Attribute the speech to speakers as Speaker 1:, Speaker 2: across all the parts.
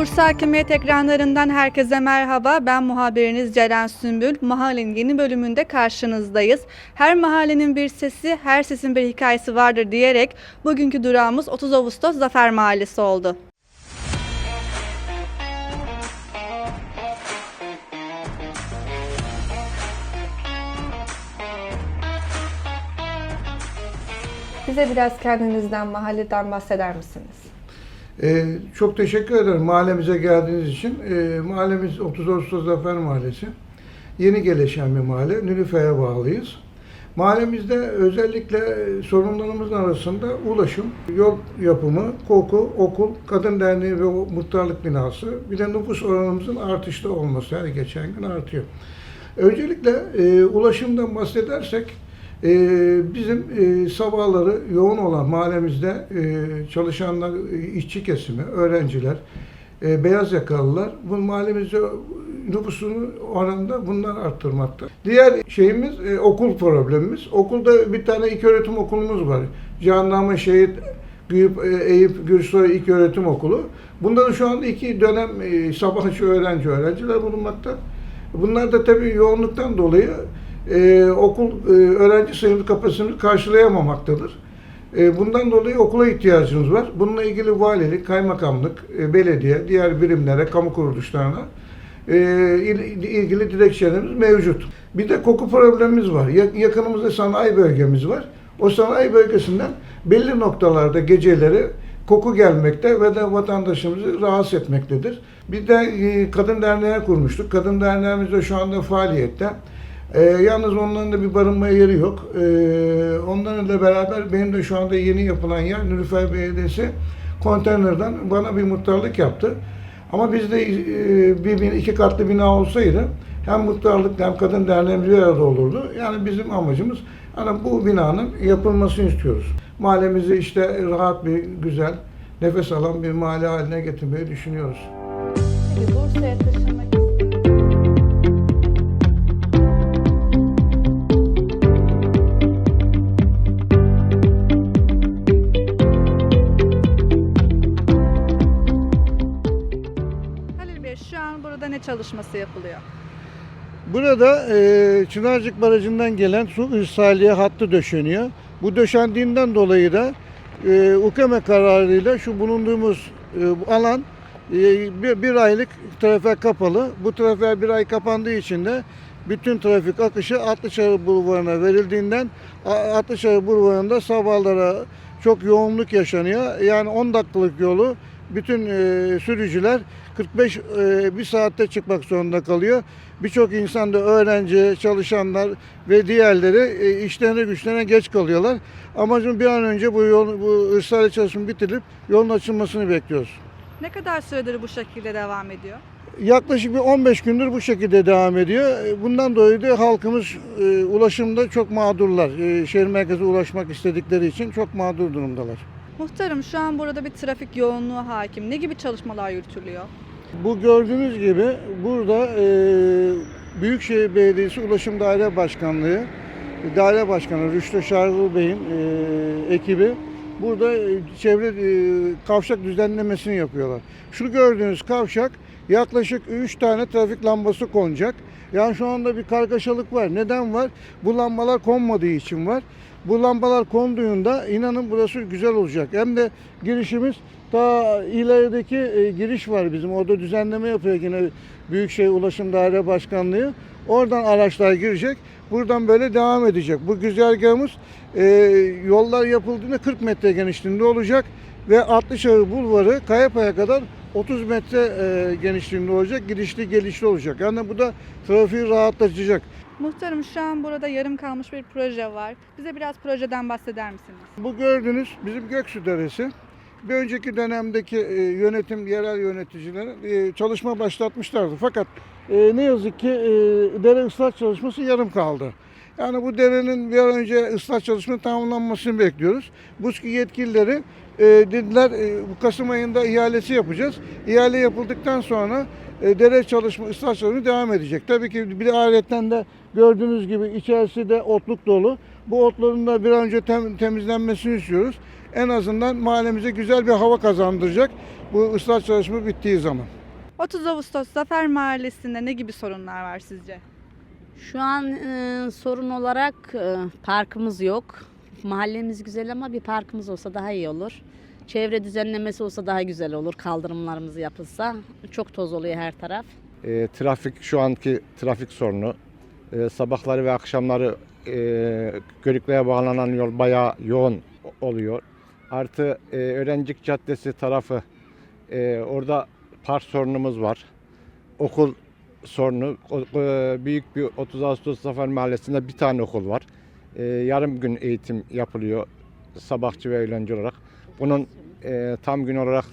Speaker 1: Bursa Hakimiyet ekranlarından herkese merhaba. Ben muhabiriniz Ceren Sümbül. Mahallenin yeni bölümünde karşınızdayız. Her mahallenin bir sesi, her sesin bir hikayesi vardır diyerek bugünkü durağımız 30 Ağustos Zafer Mahallesi oldu. Bize biraz kendinizden, mahalleden bahseder misiniz?
Speaker 2: Ee, çok teşekkür ederim mahallemize geldiğiniz için. Ee, mahallemiz 30 Ağustos Zafer Mahallesi. Yeni gelişen bir mahalle. Nülüfer'e bağlıyız. Mahallemizde özellikle sorunlarımızın arasında ulaşım, yol yapımı, koku, okul, kadın derneği ve muhtarlık binası, bir de nüfus oranımızın artışta olması her geçen gün artıyor. Öncelikle e, ulaşımdan bahsedersek e, bizim e, sabahları yoğun olan mahallemizde e, çalışanlar, e, işçi kesimi, öğrenciler, e, beyaz yakalılar bu mahallemizde nüfusunu oranında bunlar arttırmakta. Diğer şeyimiz e, okul problemimiz. Okulda bir tane ilk öğretim okulumuz var. Candarma Şehit Güyüp, e, Eyüp Gürsoy İlk Öğretim Okulu. Bunda da şu anda iki dönem e, sabahçı öğrenci öğrenciler bulunmakta. Bunlar da tabii yoğunluktan dolayı e, okul e, öğrenci sayımız kapasitemizi karşılayamamaktadır. E, bundan dolayı okula ihtiyacımız var. Bununla ilgili valilik, kaymakamlık, e, belediye, diğer birimlere, kamu kuruluşlarına e, il- ilgili dilekçelerimiz mevcut. Bir de koku problemimiz var. Ya- Yakınımızda sanayi bölgemiz var. O sanayi bölgesinden belli noktalarda geceleri koku gelmekte ve de vatandaşımızı rahatsız etmektedir. Bir de e, kadın derneği kurmuştuk. Kadın derneğimiz de şu anda faaliyette. E, yalnız onların da bir barınma yeri yok. E, onlarla beraber benim de şu anda yeni yapılan yer Nülüfer Belediyesi konteynerden bana bir muhtarlık yaptı. Ama bizde e, bir, iki katlı bina olsaydı hem muhtarlık hem kadın derneğimiz bir arada olurdu. Yani bizim amacımız hani bu binanın yapılmasını istiyoruz. Mahallemizi işte rahat bir, güzel, nefes alan bir mahalle haline getirmeyi düşünüyoruz.
Speaker 1: Bursa'ya taşınmak çalışması yapılıyor?
Speaker 3: Burada e, Çınarcık Barajı'ndan gelen su irsaliye hattı döşeniyor. Bu döşendiğinden dolayı da e, UKME kararıyla şu bulunduğumuz e, alan e, bir, bir aylık trafik kapalı. Bu trafik bir ay kapandığı için de bütün trafik akışı Atlıçarı Bulvarı'na verildiğinden A- Atlıçarı Bulvarı'nda sabahlara çok yoğunluk yaşanıyor. Yani 10 dakikalık yolu bütün e, sürücüler 45 e, bir saatte çıkmak zorunda kalıyor. Birçok insan da öğrenci, çalışanlar ve diğerleri e, işlerine güçlerine geç kalıyorlar. Amacım bir an önce bu yol, bu ısrarlı çalışmayı bitirip yolun açılmasını bekliyoruz.
Speaker 1: Ne kadar süredir bu şekilde devam ediyor?
Speaker 3: Yaklaşık bir 15 gündür bu şekilde devam ediyor. E, Bundan dolayı da halkımız e, ulaşımda çok mağdurlar. E, şehir merkezine ulaşmak istedikleri için çok mağdur durumdalar.
Speaker 1: Muhtarım şu an burada bir trafik yoğunluğu hakim. Ne gibi çalışmalar yürütülüyor?
Speaker 3: Bu gördüğünüz gibi burada e, Büyükşehir Belediyesi Ulaşım Daire Başkanlığı, Daire Başkanı Rüştü Şargıl Bey'in e, ekibi burada e, çevre e, kavşak düzenlemesini yapıyorlar. Şu gördüğünüz kavşak yaklaşık 3 tane trafik lambası konacak. Yani şu anda bir kargaşalık var. Neden var? Bu lambalar konmadığı için var. Bu lambalar konduğunda inanın burası güzel olacak. Hem de girişimiz ta ilerideki e, giriş var bizim. Orada düzenleme yapıyor yine Büyükşehir Ulaşım Daire Başkanlığı. Oradan araçlar girecek. Buradan böyle devam edecek. Bu güzergahımız e, yollar yapıldığında 40 metre genişliğinde olacak ve Atlışehir Bulvarı Kayapaya kadar 30 metre e, genişliğinde olacak. Gidişli gelişli olacak. Yani bu da trafiği rahatlatacak.
Speaker 1: Muhtarım şu an burada yarım kalmış bir proje var. Bize biraz projeden bahseder misiniz?
Speaker 3: Bu gördüğünüz bizim Göksu Deresi. Bir önceki dönemdeki e, yönetim, yerel yöneticiler e, çalışma başlatmışlardı. Fakat e, ne yazık ki e, dere ıslah çalışması yarım kaldı. Yani bu derenin bir an önce ıslah çalışmasının tamamlanmasını bekliyoruz. BUSKİ yetkilileri e, dediler e, bu Kasım ayında ihalesi yapacağız. İhale yapıldıktan sonra e, dere çalışma, ıslah çalışması devam edecek. Tabii ki bir ayetten de gördüğünüz gibi içerisi de otluk dolu. Bu otların da bir an önce tem- temizlenmesini istiyoruz. En azından mahallemize güzel bir hava kazandıracak bu ıslah çalışma bittiği zaman.
Speaker 1: 30 Ağustos Zafer Mahallesi'nde ne gibi sorunlar var sizce?
Speaker 4: Şu an e, sorun olarak e, parkımız yok. Mahallemiz güzel ama bir parkımız olsa daha iyi olur. Çevre düzenlemesi olsa daha güzel olur. Kaldırımlarımız yapılsa. Çok toz oluyor her taraf.
Speaker 5: E, trafik şu anki trafik sorunu. E, sabahları ve akşamları e, Görükle'ye bağlanan yol bayağı yoğun oluyor. Artı e, Öğrencik Caddesi tarafı e, orada park sorunumuz var. Okul sorunu. E, büyük bir 30 Ağustos Zafer Mahallesi'nde bir tane okul var. E, yarım gün eğitim yapılıyor sabahçı ve öğlenci olarak. Bunun e, tam gün olarak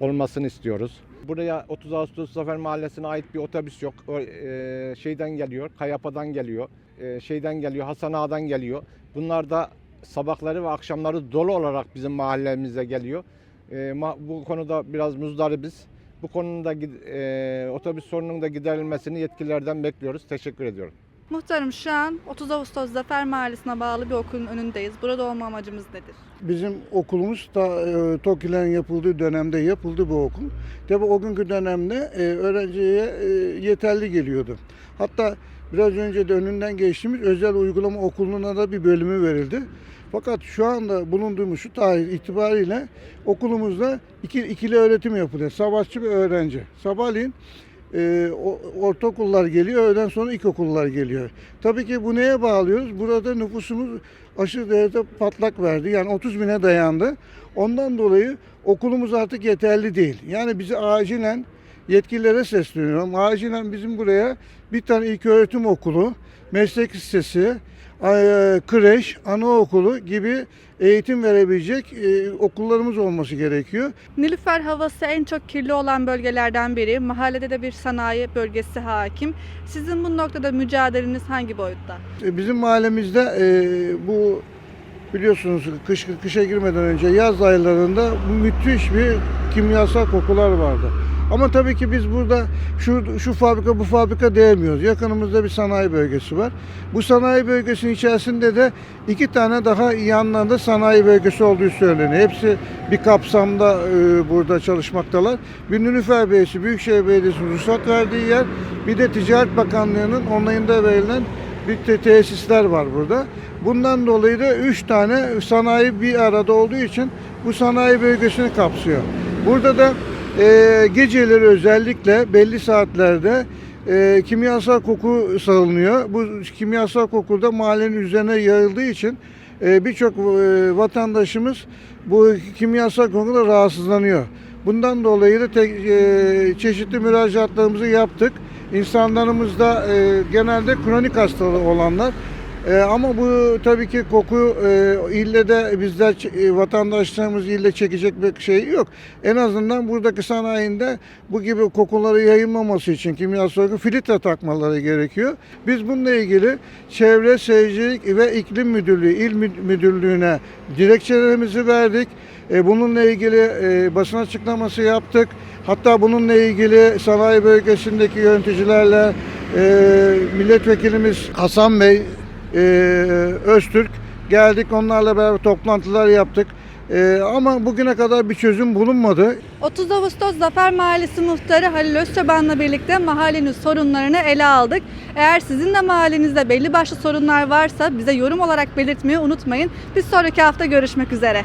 Speaker 5: olmasını istiyoruz. Buraya 30 Ağustos Zafer Mahallesi'ne ait bir otobüs yok. O, e, şeyden geliyor, Kayapa'dan geliyor, e, şeyden geliyor, Hasan Ağa'dan geliyor. Bunlar da sabahları ve akşamları dolu olarak bizim mahallemize geliyor. E, ma- bu konuda biraz muzdaribiz. Bu konunun da gid- e, otobüs sorununun da giderilmesini yetkililerden bekliyoruz. Teşekkür ediyorum.
Speaker 1: Muhtarım şu an 30 Ağustos Zafer Mahallesi'ne bağlı bir okulun önündeyiz. Burada olma amacımız nedir?
Speaker 3: Bizim okulumuz da e, TOKİ'lerin yapıldığı dönemde yapıldı bu okul. Tabi o günkü dönemde e, öğrenciye e, yeterli geliyordu. Hatta biraz önce de önünden geçtiğimiz özel uygulama okuluna da bir bölümü verildi. Fakat şu anda bulunduğumuz şu tarih itibariyle okulumuzda iki, ikili öğretim yapılıyor. Savaşçı ve öğrenci. Sabahleyin e, ortaokullar geliyor, öğleden sonra ilkokullar geliyor. Tabii ki bu neye bağlıyoruz? Burada nüfusumuz aşırı derecede patlak verdi. Yani 30 bine dayandı. Ondan dolayı okulumuz artık yeterli değil. Yani bizi acilen yetkililere sesleniyorum. Acilen bizim buraya bir tane ilköğretim okulu, meslek lisesi, e, kreş, anaokulu gibi eğitim verebilecek e, okullarımız olması gerekiyor.
Speaker 1: Nilüfer havası en çok kirli olan bölgelerden biri. Mahallede de bir sanayi bölgesi hakim. Sizin bu noktada mücadeleniz hangi boyutta?
Speaker 3: E, Bizim mahallemizde e, bu biliyorsunuz kış kışa girmeden önce yaz aylarında müthiş bir kimyasal kokular vardı. Ama tabii ki biz burada şu şu fabrika bu fabrika diyemiyoruz. Yakınımızda bir sanayi bölgesi var. Bu sanayi bölgesinin içerisinde de iki tane daha yanlarında sanayi bölgesi olduğu söyleniyor. Hepsi bir kapsamda e, burada çalışmaktalar. Bir Nülüfer Belediyesi, Büyükşehir Belediyesi'nin ruhsat verdiği yer, bir de Ticaret Bakanlığı'nın onayında verilen bir te- tesisler var burada. Bundan dolayı da üç tane sanayi bir arada olduğu için bu sanayi bölgesini kapsıyor. Burada da e, geceleri özellikle belli saatlerde e, kimyasal koku salınıyor. Bu kimyasal koku da mahallenin üzerine yayıldığı için e, birçok e, vatandaşımız bu kimyasal kokuda rahatsızlanıyor. Bundan dolayı da tek- e, çeşitli müracaatlarımızı yaptık. İnsanlarımız da e, genelde kronik hastalığı olanlar. E, ama bu tabii ki koku e, ille de bizler e, vatandaşlarımız ille çekecek bir şey yok. En azından buradaki sanayinde bu gibi kokuları yayılmaması için kimyasal koku filtre takmaları gerekiyor. Biz bununla ilgili Çevre Şehircilik ve İklim Müdürlüğü, İl Mü- Müdürlüğü'ne dilekçelerimizi verdik. E, bununla ilgili e, basın açıklaması yaptık. Hatta bununla ilgili sanayi bölgesindeki yöneticilerle e, milletvekilimiz Hasan Bey, e, Öztürk geldik. Onlarla beraber toplantılar yaptık. E, ama bugüne kadar bir çözüm bulunmadı.
Speaker 1: 30 Ağustos Zafer Mahallesi Muhtarı Halil Özçaban'la birlikte mahallenin sorunlarını ele aldık. Eğer sizin de mahallenizde belli başlı sorunlar varsa bize yorum olarak belirtmeyi unutmayın. Bir sonraki hafta görüşmek üzere.